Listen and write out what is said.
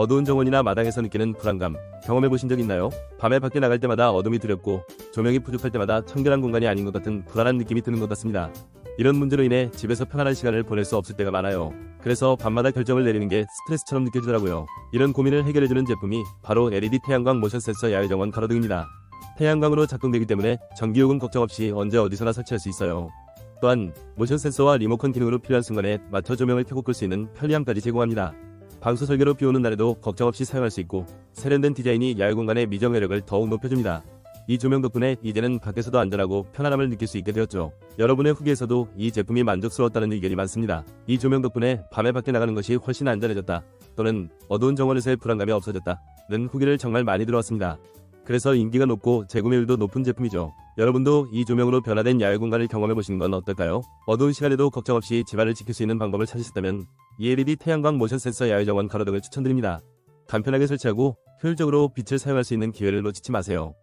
어두운 정원이나 마당에서 느끼는 불안감 경험해 보신 적 있나요? 밤에 밖에 나갈 때마다 어둠이 두렵고 조명이 부족할 때마다 청결한 공간이 아닌 것 같은 불안한 느낌이 드는 것 같습니다. 이런 문제로 인해 집에서 편안한 시간을 보낼 수 없을 때가 많아요. 그래서 밤마다 결정을 내리는 게 스트레스처럼 느껴지더라고요. 이런 고민을 해결해주는 제품이 바로 LED 태양광 모션 센서 야외 정원 가로등입니다. 태양광으로 작동되기 때문에 전기요금 걱정 없이 언제 어디서나 설치할 수 있어요. 또한 모션 센서와 리모컨 기능으로 필요한 순간에 맞춰 조명을 켜고 끌 수 있는 편리함까지 제공합니다. 방수 설계로 비 오는 날에도 걱정 없이 사용할 수 있고 세련된 디자인이 야외 공간의 미정 매력을 더욱 높여줍니다. 이 조명 덕분에 이제는 밖에서도 안전하고 편안함을 느낄 수 있게 되었죠. 여러분의 후기에서도 이 제품이 만족스러웠다는 의견이 많습니다. 이 조명 덕분에 밤에 밖에 나가는 것이 훨씬 안전해졌다. 또는 어두운 정원에서의 불안감이 없어졌다 는 후기를 정말 많이 들어왔습니다. 그래서 인기가 높고 재구매율도 높은 제품이죠. 여러분도 이 조명으로 변화된 야외 공간을 경험해 보시는 건 어떨까요? 어두운 시간에도 걱정 없이 집안을 지킬 수 있는 방법을 찾으셨다면 이 LED 태양광 모션 센서 야외 정원 가로등을 추천드립니다. 간편하게 설치하고 효율적으로 빛을 사용할 수 있는 기회를 놓치지 마세요.